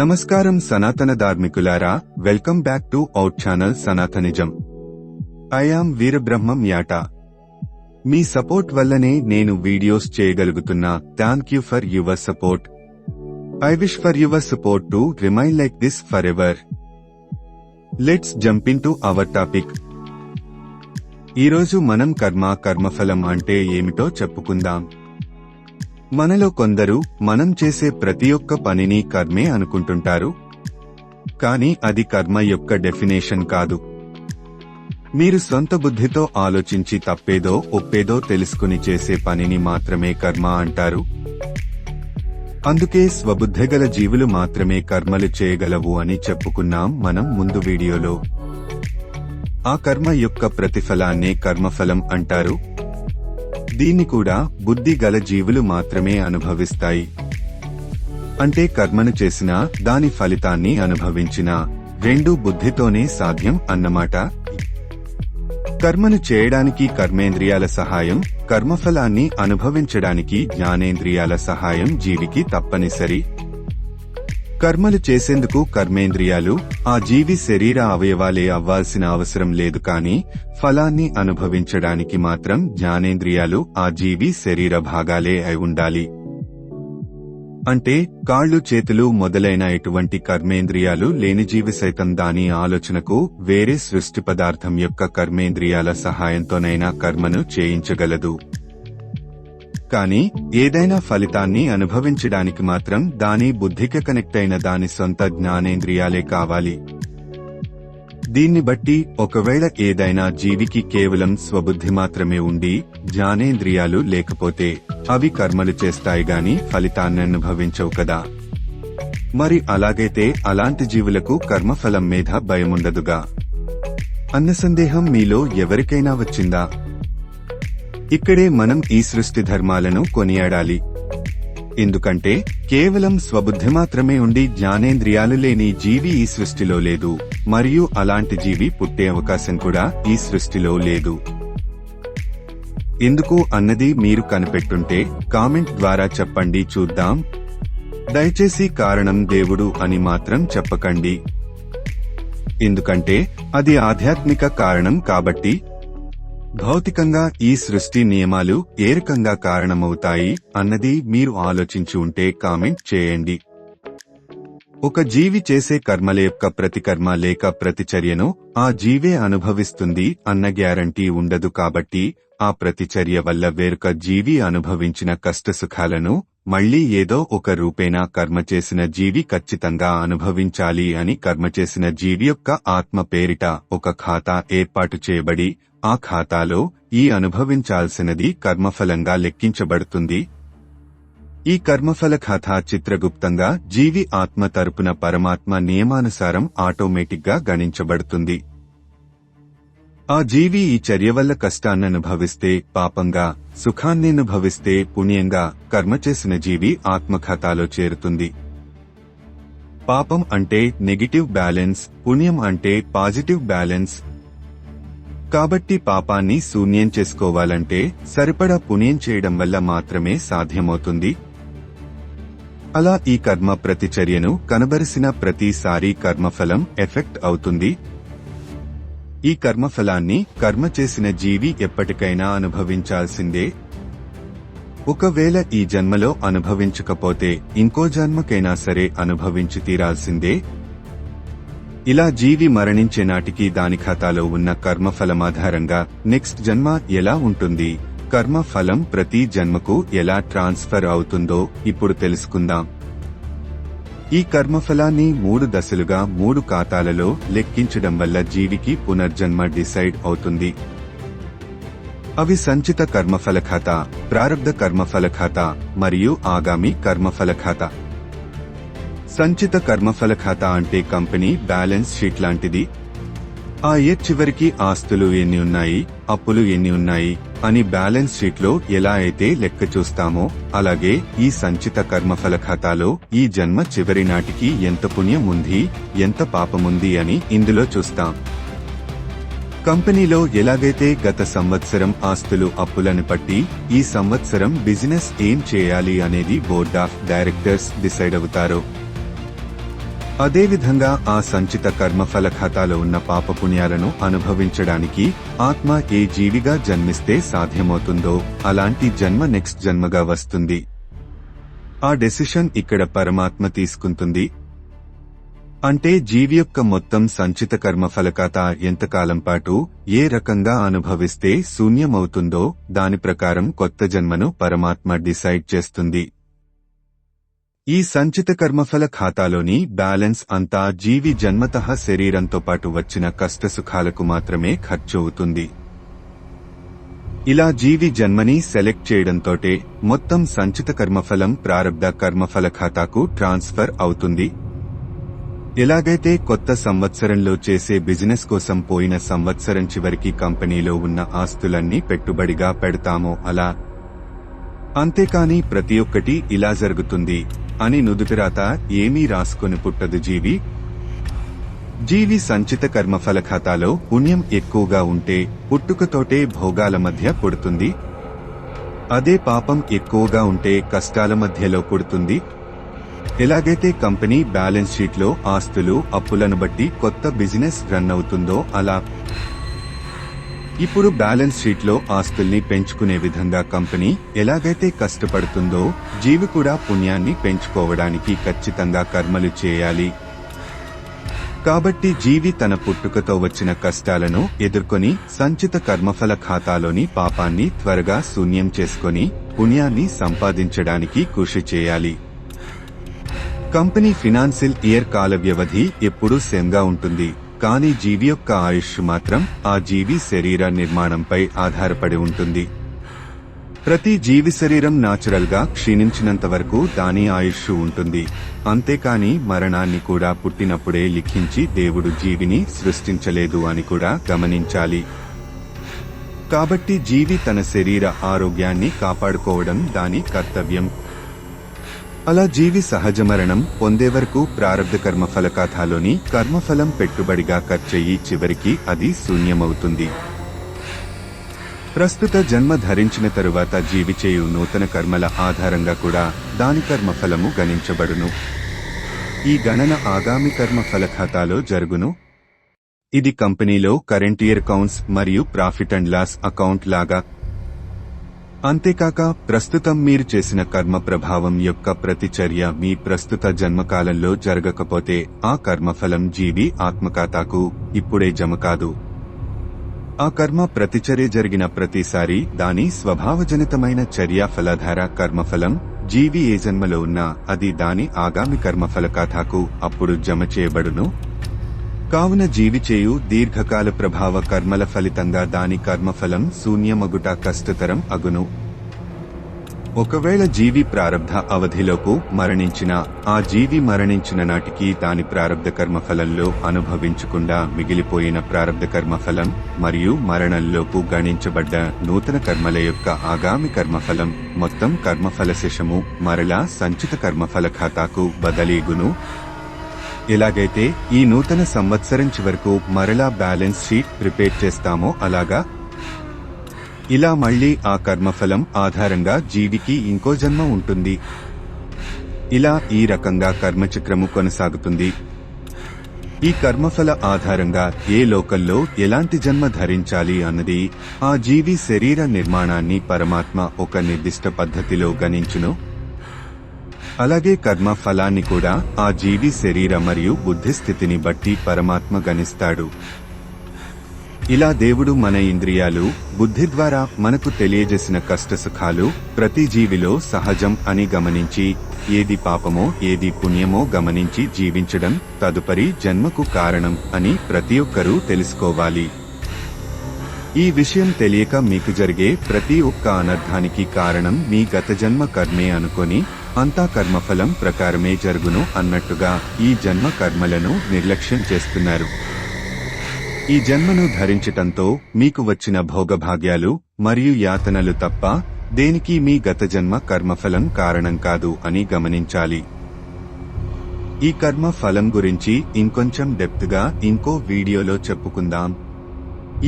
నమస్కారం సనాతన ధార్మికులారా welcome back to our channel Sanatanism. I am Veerabrahmam Yata. Me support వల్లనే నేను videos చేయగలుగుతున్నా. Thank you for your support. I wish for your support to remain like this forever let's jump into our topic. ఈరోజు మనం కర్మ కర్మఫలం అంటే ఏమిటో చెప్పుకుందాం. మనలో కొందరు మనం చేసే ప్రతి ఒక్క పనిని కర్మే అనుకుంటుంటారు. కానీ అది కర్మ యొక్క డెఫినేషన్ కాదు. మీరు సొంత బుద్ధితో ఆలోచించి తప్పేదో ఒప్పేదో తెలుసుకుని చేసే పనిని మాత్రమే కర్మ అంటారు. అందుకే స్వబుద్ధిగల జీవులు మాత్రమే కర్మలు చేయగలవు అని చెప్పుకున్నాం మనం ముందు వీడియోలో. ఆ కర్మ యొక్క ప్రతిఫలాన్నే కర్మఫలం అంటారు. దీన్ని కూడా బుద్ధి గల జీవులు మాత్రమే అనుభవిస్తాయి. అంటే కర్మను చేసినా దాని ఫలితాన్ని అనుభవించినా రెండు బుద్ధితోనే సాధ్యం అన్నమాట. కర్మను చేయడానికి కర్మేంద్రియాల సహాయం కర్మఫలాన్ని అనుభవించడానికి జ్ఞానేంద్రియాల సహాయం జీవికి తప్పనిసరి. కర్మలు చేసేందుకు కర్మేంద్రియాలు ఆ జీవి శరీర అవయవాలే అవ్వాల్సిన అవసరం లేదు కాని ఫలాన్ని అనుభవించడానికి మాత్రం జ్ఞానేంద్రియాలు ఆ జీవి శరీర భాగాలే అయి ఉండాలి. అంటే కాళ్ళు చేతులు మొదలైన ఎటువంటి కర్మేంద్రియాలు లేని జీవి సైతం దాని ఆలోచనకు వేరే సృష్టి పదార్థం యొక్క కర్మేంద్రియాల సహాయంతోనైనా కర్మను చేయించగలదు. కానీ ఏదైనా ఫలితాన్ని అనుభవించడానికి మాత్రం దాని బుద్ధికి కనెక్ట్ అయిన దాని సొంత జ్ఞానేంద్రియాలే కావాలి. దీన్ని బట్టి ఒకవేళ ఏదైనా జీవికి కేవలం స్వబుద్ధి మాత్రమే ఉండి జ్ఞానేంద్రియాలు లేకపోతే అవి కర్మలు చేస్తాయి గాని ఫలితాన్ని అనుభవించవు కదా. మరి అలాగైతే అలాంటి జీవులకు కర్మఫలం మీద భయముండదుగా. అన్న సందేహం మీలో ఎవరికైనా వచ్చిందా? ఇక్కడే మనం ఈ సృష్టి ధర్మాలను కొనియాడాలి. ఎందుకంటే కేవలం స్వబుద్ధి మాత్రమే ఉండి జ్ఞానేంద్రియాలు లేని జీవి ఈ సృష్టిలో లేదు. మరియు అలాంటి జీవి పుట్టే అవకాశం కూడా ఈ సృష్టిలో లేదు. ఎందుకు అన్నది మీరు కనిపెట్టుంటే కామెంట్ ద్వారా చెప్పండి చూద్దాం. దయచేసి కారణం దేవుడు అని మాత్రం చెప్పకండి. ఎందుకంటే అది ఆధ్యాత్మిక కారణం కాబట్టి భౌతికంగా ఈ సృష్టి నియమాలు ఏ రకంగా కారణమవుతాయి అన్నది మీరు ఆలోచించి ఉంటే కామెంట్ చేయండి. ఒక జీవి చేసే కర్మల యొక్క ప్రతికర్మ లేక ప్రతిచర్యను ఆ జీవే అనుభవిస్తుంది అన్న గ్యారంటీ ఉండదు కాబట్టి ఆ ప్రతిచర్య వల్ల వేరొక జీవి అనుభవించిన కష్టసుఖాలను మళ్ళీ ఏదో ఒక రూపేణా కర్మ చేసిన జీవి ఖచ్చితంగా అనుభవించాలి అని కర్మ చేసిన జీవి యొక్క ఆత్మ పేరిట ఒక ఖాతా ఏర్పాటు చేయబడి ఆ ఖాతాలో ఈ అనుభవించాల్సినది కర్మఫలంగా లెక్కించబడుతుంది. ఈ కర్మఫల ఖాతా చిత్రగుప్తంగా జీవి ఆత్మ తరపున పరమాత్మ నియమానుసారం ఆటోమేటిక్గా గణించబడుతుంది. ఆ జీవి ఈ చర్య వల్ల కష్టాన్ని అనుభవిస్తే పాపంగా సుఖాన్ని అనుభవిస్తే పుణ్యంగా కర్మ చేసిన జీవి ఆత్మఖాతాలో చేరుతుంది. పాపం అంటే నెగిటివ్ బ్యాలెన్స్ పుణ్యం అంటే పాజిటివ్ బ్యాలెన్స్. కాబట్టి పాపాన్ని శూన్యం చేసుకోవాలంటే సరిపడా పుణ్యం చేయడం వల్ల మాత్రమే సాధ్యమవుతుంది. అలా ఈ కర్మ ప్రతిచర్యను కనబరిసిన ప్రతిసారి కర్మఫలం ఎఫెక్ట్ అవుతుంది. ఈ కర్మఫలాన్ని కర్మ చేసిన జీవి ఎప్పటికైనా అనుభవించాల్సిందే. ఒకవేళ ఈ జన్మలో అనుభవించకపోతే ఇంకో జన్మకైనా సరే అనుభవించి తీరాల్సిందే. ఇలా జీవి మరణించే నాటికి దాని ఖాతాలో ఉన్న కర్మఫలమాధారంగా నెక్స్ట్ జన్మ ఎలా ఉంటుంది? కర్మ ఫలం ప్రతి జన్మకు ఎలా ట్రాన్స్ఫర్ అవుతుందో ఇప్పుడు తెలుసుకుందాం. ఈ కర్మఫలాన్ని మూడు దశలుగా మూడు ఖాతాలలో లెక్కించడం వల్ల జీవికి పునర్జన్మ డిసైడ్ అవుతుంది. అవి సంచిత కర్మఫల ఖాతా ప్రారబ్ధ కర్మఫల ఖాతా మరియు ఆగామి కర్మఫల ఖాతా. సంచిత కర్మఫల ఖాతా అంటే కంపెనీ బ్యాలెన్స్ షీట్ లాంటిది. ఆ ఇయర్ చివరికి ఆస్తులు ఎన్ని ఉన్నాయి అప్పులు ఎన్ని ఉన్నాయి అని బ్యాలెన్స్ షీట్లో ఎలా అయితే లెక్క చూస్తామో అలాగే ఈ సంచిత కర్మఫల ఖాతాలో ఈ జన్మ చివరి నాటికి ఎంత పుణ్యం ఉంది ఎంత పాపముంది అని ఇందులో చూస్తాం. కంపెనీలో ఎలాగైతే గత సంవత్సరం ఆస్తులు అప్పులను పట్టి ఈ సంవత్సరం బిజినెస్ ఏం చేయాలి అనేది బోర్డ్ ఆఫ్ డైరెక్టర్స్ డిసైడ్ అవుతారో. అదేవిధంగా ఆ సంచిత కర్మఫల ఖాతాలో ఉన్న పాపపుణ్యాలను అనుభవించడానికి ఆత్మ ఏ జీవిగా జన్మిస్తే సాధ్యమవుతుందో అలాంటి జన్మ నెక్స్ట్ జన్మగా వస్తుంది. ఆ డెసిషన్ ఇక్కడ పరమాత్మ తీసుకుంటుంది. అంటే జీవి యొక్క మొత్తం సంచిత కర్మఫల ఖాతా ఎంతకాలం పాటు ఏ రకంగా అనుభవిస్తే శూన్యమవుతుందో దాని ప్రకారం కొత్త జన్మను పరమాత్మ డిసైడ్ చేస్తుంది. ఈ సంచిత కర్మఫల ఖాతాలోని బ్యాలెన్స్ అంతా జీవి జన్మతః శరీరంతో పాటు వచ్చిన కష్టసుఖాలకు మాత్రమే ఖర్చవుతుంది ఇలా జీవి జన్మని సెలెక్ట్ చేయడంతోటే మొత్తం సంచిత కర్మఫలం ప్రారంభ కర్మఫల ఖాతాకు ట్రాన్స్ఫర్ అవుతుంది. ఎలాగైతే కొత్త సంవత్సరంలో చేసే బిజినెస్ కోసం పోయిన సంవత్సరం చివరికి కంపెనీలో ఉన్న ఆస్తులన్నీ పెట్టుబడిగా పెడతామో అలా. అంతేకాని ప్రతి ఒక్కటి ఇలా జరుగుతుంది. అని నుదుటిరాత ఏమీ రాసుకొని పుట్టదు జీవి. జీవి సంచిత కర్మఫల ఖాతాలో పుణ్యం ఎక్కువగా ఉంటే పుట్టుకతోటే భోగాల మధ్య పుడుతుంది. అదే పాపం ఎక్కువగా ఉంటే కష్టాల మధ్యలో పుడుతుంది. ఎలాగైతే కంపెనీ బ్యాలెన్స్ షీట్లో ఆస్తులు అప్పులను బట్టి కొత్త బిజినెస్ రన్ అవుతుందో అలా ఇప్పుడు బ్యాలెన్స్ షీట్లో ఆస్తుల్ని పెంచుకునే విధంగా కంపెనీ ఎలాగైతే కష్టపడుతుందో జీవి కూడా పుణ్యాన్ని పెంచుకోవడానికి ఖచ్చితంగా కర్మలు చేయాలి. కాబట్టి జీవి తన పుట్టుకతో వచ్చిన కష్టాలను ఎదుర్కొని సంచిత కర్మఫల ఖాతాలోని పాపాన్ని త్వరగా శూన్యం చేసుకొని పుణ్యాన్ని సంపాదించడానికి కృషి చేయాలి. కంపెనీ ఫినాన్షియల్ ఇయర్ కాల వ్యవధి ఎప్పుడూ సేమ్గా ఉంటుంది. కానీ జీవి యొక్క ఆయుష్ మాత్రం ఆ జీవి శరీర నిర్మాణంపై ఆధారపడి ఉంటుంది. ప్రతి జీవి శరీరం నాచురల్గా క్షీణించినంత వరకు దాని ఆయుష్ ఉంటుంది. అంతేకాని మరణాన్ని కూడా పుట్టినప్పుడే లిఖించి దేవుడు జీవిని సృష్టించలేదు అని కూడా గమనించాలి. కాబట్టి జీవి తన శరీర ఆరోగ్యాన్ని కాపాడుకోవడం దాని కర్తవ్యం. అలా జీవి సహజ మరణం పొందే వరకు ప్రారంభ కర్మ ఫలకాథాలోని కర్మఫలం పెట్టుబడిగా ఖర్చయి చివరికి అది శూన్యమవుతుంది. ప్రస్తుత జన్మ ధరించిన తరువాత జీవి చేయు నూతన కర్మల ఆధారంగా కూడా దాని కర్మఫలము గణించబడును. ఈ గణన ఆగామి కర్మ ఫలఖాతాలో జరుగును. ఇది కంపెనీలో కరెంట్ ఇయర్ అకౌంట్స్ మరియు ప్రాఫిట్ అండ్ లాస్ అకౌంట్ లాగా అంతేకాక ప్రస్తుతం మీరు చేసిన కర్మ ప్రభావం యొక్క ప్రతిచర్య మీ ప్రస్తుత జన్మకాలంలో జరగకపోతే ఆ కర్మఫలం జీవి ఆత్మకాతాకు ఇప్పుడే జమ కాదు ఆ కర్మ ప్రతిచర్య జరిగిన ప్రతిసారి దాని స్వభావజనితమైన చర్య ఫలధార కర్మఫలం జీవి ఏ జన్మలో ఉన్నా అది దాని ఆగామి కర్మఫల ఖాతాకు అప్పుడు జమ చేయబడును. కావున జీవిచేయు దీర్ఘకాల ప్రభావ కర్మల ఫలితంగా దాని కర్మఫలం శూన్యమగుట కష్టతరం అగును. ఒకవేళ జీవి ప్రారంధ అవధిలోపు మరణించిన ఆ జీవి మరణించిన నాటికి దాని ప్రారంధ కర్మఫలంలో అనుభవించకుండా మిగిలిపోయిన ప్రారంధ కర్మఫలం మరియు మరణంలోపు గణించబడ్డ నూతన కర్మల యొక్క ఆగామి కర్మఫలం మొత్తం కర్మఫల శేషము మరలా సంచిత కర్మఫల ఖాతాకు బదలీగును. ఎలాగైతే ఈ నూతన సంవత్సరం చివరకు మరలా బ్యాలెన్స్ షీట్ ప్రిపేర్ చేస్తామో అలాగా? ఇలా మళ్ళీ ఆ కర్మఫలం ఆధారంగా జీవికి ఇంకో జన్మ ఉంటుంది. ఇలా ఈ రకంగా కర్మచక్రము కొనసాగుతుంది. ఈ కర్మఫల ఆధారంగా ఏ లోకల్లో ఎలాంటి జన్మ ధరించాలి అన్నది ఆ జీవి శరీర నిర్మాణాన్ని పరమాత్మ ఒక నిర్దిష్ట పద్ధతిలో గణించును. అలాగే కర్మ ఫలాన్ని కూడా ఆ జీవి శరీర మరియు బుద్ధి స్థితిని బట్టి పరమాత్మ గణిస్తాడు. ఇలా దేవుడు మన ఇంద్రియాలు బుద్ధి ద్వారా మనకు తెలియజేసిన కష్టసుఖాలు ప్రతి జీవిలో సహజం అని గమనించి ఏది పాపమో ఏది పుణ్యమో గమనించి జీవించడం తదుపరి జన్మకు కారణం అని ప్రతి ఒక్కరూ తెలుసుకోవాలి. ఈ విషయం తెలియక మీకు జరిగే ప్రతి ఒక్క అనర్థానికి కారణం మీ గత జన్మ కర్మే అనుకొని అంతా కర్మఫలం ప్రకారమే జరుగును అన్నట్టుగా ఈ జన్మ కర్మలను నిర్లక్ష్యం చేస్తున్నారు. ఈ జన్మను ధరించటంతో మీకు వచ్చిన భోగభాగ్యాలు మరియు యాతనలు తప్ప దేనికి మీ గత జన్మ కర్మఫలం కారణం కాదు అని గమనించాలి. ఈ కర్మ ఫలం గురించి ఇంకొంచెం డెప్త్గా ఇంకో వీడియోలో చెప్పుకుందాం.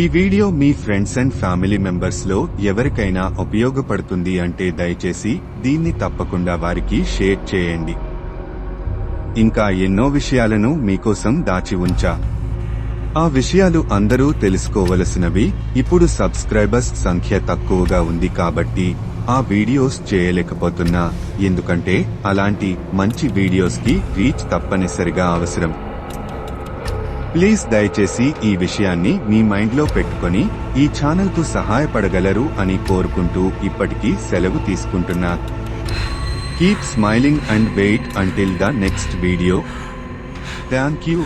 ఈ వీడియో మీ ఫ్రెండ్స్ అండ్ ఫ్యామిలీ మెంబర్స్లో ఎవరికైనా ఉపయోగపడుతుంది అంటే దయచేసి దీన్ని తప్పకుండా వారికి షేర్ చేయండి. ఇంకా ఎన్నో విషయాలను మీకోసం దాచి ఉంచా. ఆ విషయాలు అందరూ తెలుసుకోవలసినవి ఇప్పుడు సబ్స్క్రైబర్స్ సంఖ్య తక్కువగా ఉంది కాబట్టి ఆ వీడియోస్ చేయలేకపోతున్నా. ఎందుకంటే అలాంటి మంచి వీడియోస్కి రీచ్ తప్పనిసరిగా అవసరం. ప్లీజ్ దయచేసి ఈ విషయాన్ని మీ మైండ్లో పెట్టుకొని ఈ ఛానల్కు సహాయపడగలరు అని కోరుకుంటూ ఇప్పటికీ సెలవు తీసుకుంటున్నా. Keep smiling and wait until the next video thank you